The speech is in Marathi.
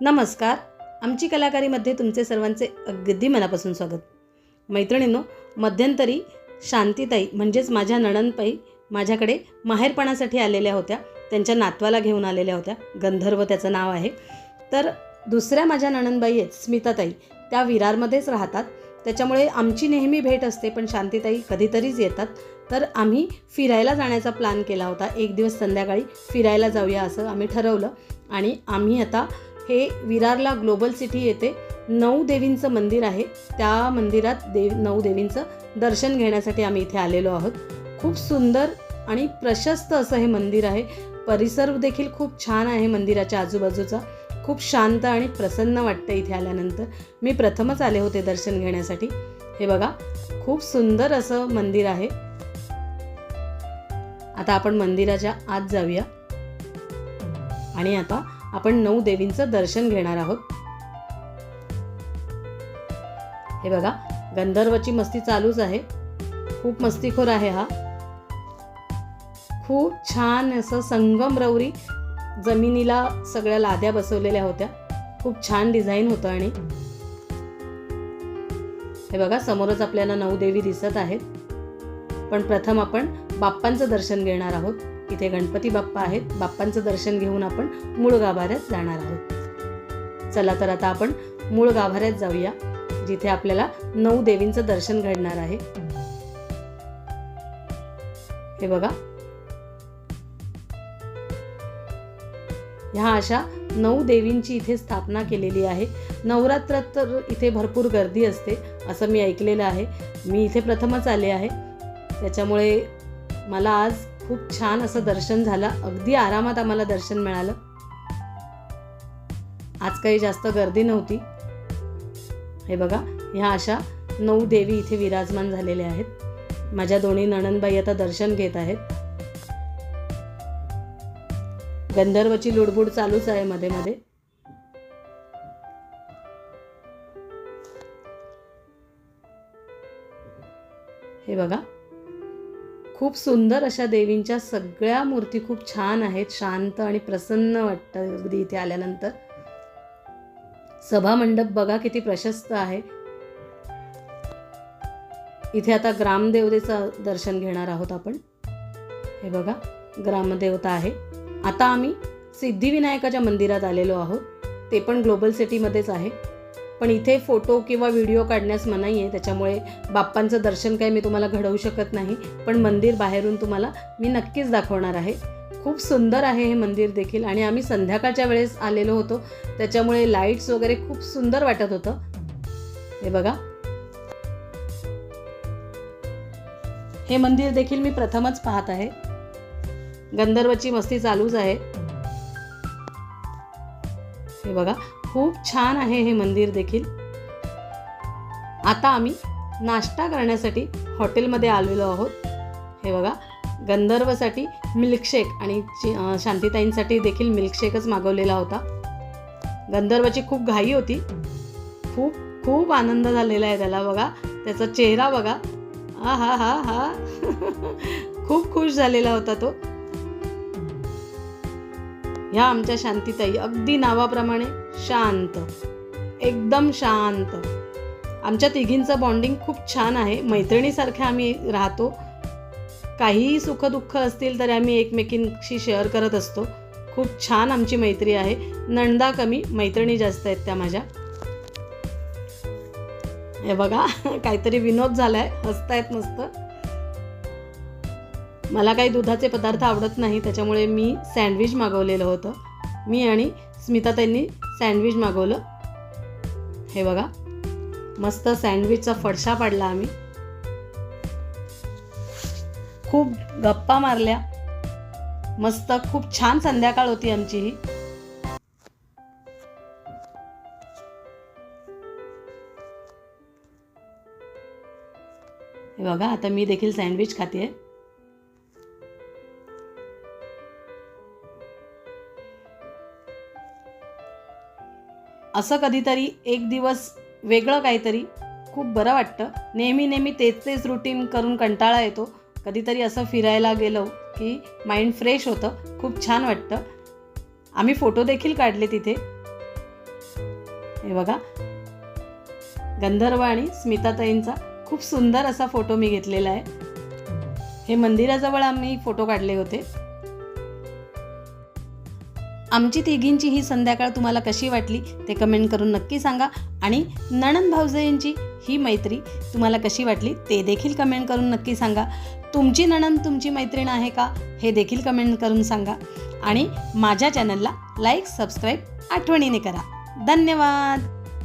नमस्कार. आमची कलाकारीमध्ये तुमचे सर्वांचे अगदी मनापासून स्वागत. मैत्रिणींनो मध्यंतरी शांतीताई म्हणजेच माझ्या नणनपाई माझ्याकडे माहेरपणासाठी आलेल्या होत्या. त्यांच्या नातवाला घेऊन आलेल्या होत्या. गंधर्व त्याचं नाव आहे. तर दुसऱ्या माझ्या नणनबाई आहेत स्मिताताई. त्या विरारमध्येच राहतात. त्याच्यामुळे आमची नेहमी भेट असते पण शांतीताई कधीतरीच येतात. तर आम्ही फिरायला जाण्याचा प्लॅन केला होता. एक दिवस संध्याकाळी फिरायला जाऊया असं आम्ही ठरवलं. आणि आम्ही आता हे विरारला ग्लोबल सिटी येथे नऊ देवींचं मंदिर आहे. त्या मंदिरात देव नऊ देवींचं दर्शन घेण्यासाठी आम्ही इथे आलेलो आहोत. खूप सुंदर आणि प्रशस्त असं हे मंदिर आहे. परिसर देखील खूप छान आहे मंदिराच्या आजूबाजूचा. खूप शांत आणि प्रसन्न वाटतं इथे आल्यानंतर. मी प्रथमच आले होते दर्शन घेण्यासाठी. हे बघा खूप सुंदर असं मंदिर आहे. आता आपण मंदिराच्या आत जाऊया. आणि आता आपण नऊ देवींचं दर्शन घेणार आहोत. हे बघा गंधर्वची मस्ती चालूच आहे. खूप मस्तीखोर आहे हा. खूप छान असं संगमरवरी जमिनीला सगळ्या लाद्या बसवलेल्या होत्या. खूप छान डिझाईन होतं आणि. हे बघा समोरच आपल्याला नऊ देवी दिसत आहेत. पण प्रथम आपण बाप्पांचं दर्शन घेणार आहोत. इथे गणपती बाप्पा आहेत. बाप्पांचं दर्शन घेऊन आपण मूळ गाभाऱ्यात जाणार आहोत. चला तर आता आपण मूळ गाभाऱ्यात जाऊया जिथे आपल्याला नऊ देवींचं दर्शन घडणार आहे. हे बघा. ह्या अशा नऊ देवींची इथे स्थापना केलेली आहे. नवरात्रात तर इथे भरपूर गर्दी असते असं मी ऐकलेलं आहे. मी इथे प्रथमच आले आहे. त्याच्यामुळे मला आज खूप छान असं दर्शन झालं. अगदी आरामात आम्हाला दर्शन मिळालं. आज काही जास्त गर्दी नव्हती. हे बघा ह्या अशा नऊ देवी इथे विराजमान झालेल्या आहेत. माझ्या दोन्ही नणनबाई आता दर्शन घेत आहेत. गंधर्वची लुडबुड चालूच आहे मध्ये मध्ये. हे बघा खूप सुंदर अशा देवींच्या सगळ्या मूर्ती खूप छान आहेत. शांत आणि प्रसन्न वाटतं अगदी इथे आल्यानंतर. सभा मंडप बघा किती प्रशस्त आहे. इथे आता ग्रामदेवतेचं दर्शन घेणार आहोत आपण. हे बघा ग्रामदेवता आहे. आता आम्ही सिद्धिविनायकाच्या मंदिरात आलेलो आहोत. ते पण ग्लोबल सिटीमध्येच आहे. पण इथे फोटो किंवा व्हिडिओ काढण्यास मनाई आहे त्याच्यामुळे बाप्पांचं दर्शन काही मी तुम्हाला घडवू शकत नाही पण मंदिर बाहेरून तुम्हाला मी नक्कीच दाखवणार आहे. खूप सुंदर आहे हे मंदिर देखील आणि आम्ही संध्याकाळच्या वेळेस आलेलो होतो त्याच्यामुळे लाईट्स वगैरे खूप सुंदर वाटत होतं. हे बघा. हे मंदिर देखील मी प्रथमच पाहत आहे. गंधर्वची मस्ती चालूच आहे. हे बघा. खूप छान आहे हे मंदिर देखील. आता आम्ही नाश्ता करण्यासाठी हॉटेलमध्ये आलेलो आहोत. हे बघा गंधर्वसाठी मिल्कशेक आणि शांतीताईंसाठी देखील मिल्कशेकच मागवलेला होता. गंधर्वची खूप घाई होती. खूप खूप आनंद झालेला आहे त्याला बघा. त्याचा चेहरा बघा. हा हा हा हा. खूप खुश झालेला होता तो. ह्या आमच्या शांतीताई अगदी नावाप्रमाणे शांत. एकदम शांत. आमच्या तिघींचं बॉन्डिंग खूप छान आहे. मैत्रिणीसारख्या आम्ही राहतो. काहीही सुखदुःख असतील तरी आम्ही एकमेकींशी शेअर करत असतो. खूप छान आमची मैत्री आहे. नंदा कमी मैत्रिणी जास्त आहेत त्या माझ्या. हे बघा काहीतरी विनोद झालाय. हसतायत मस्त. मला काही दुधाचे पदार्थ आवडत नाही त्याच्यामुळे मी सँडविच मागवलेलं होतं. मी आणि स्मिता त्यांनी सँडविच मागवलं. हे बघा मस्त सँडविचचा फडशा पाडला आम्ही. खूप गप्पा मारल्या. मस्त खूप छान संध्याकाळ होती आमची ही. हे बघा आता मी देखील सँडविच खाते आहे असं कधीतरी एक दिवस वेगळं काहीतरी खूप बरं वाटतं. नेहमी नेहमी तेच तेच रुटीन करून कंटाळा येतो. कधीतरी असं फिरायला गेलो की माइंड फ्रेश होतं. खूप छान वाटतं. आम्ही फोटो देखील काढले तिथे. हे बघा. गंधर्व आणि स्मिताताईंचा खूप सुंदर असा फोटो मी घेतलेला आहे. हे मंदिराजवळ आम्ही फोटो काढले होते. आमची तिघींची ही संध्याकाळ तुम्हाला कशी वाटली ते कमेंट करून नक्की सांगा. आणि नणन भाऊजयंची ही मैत्री तुम्हाला कशी वाटली ते देखील कमेंट करून नक्की सांगा. तुमची नणंद तुमची मैत्रीण आहे का हे देखील कमेंट करून सांगा. आणि माझ्या चॅनलला लाईक सबस्क्राईब आठवणीने करा. धन्यवाद!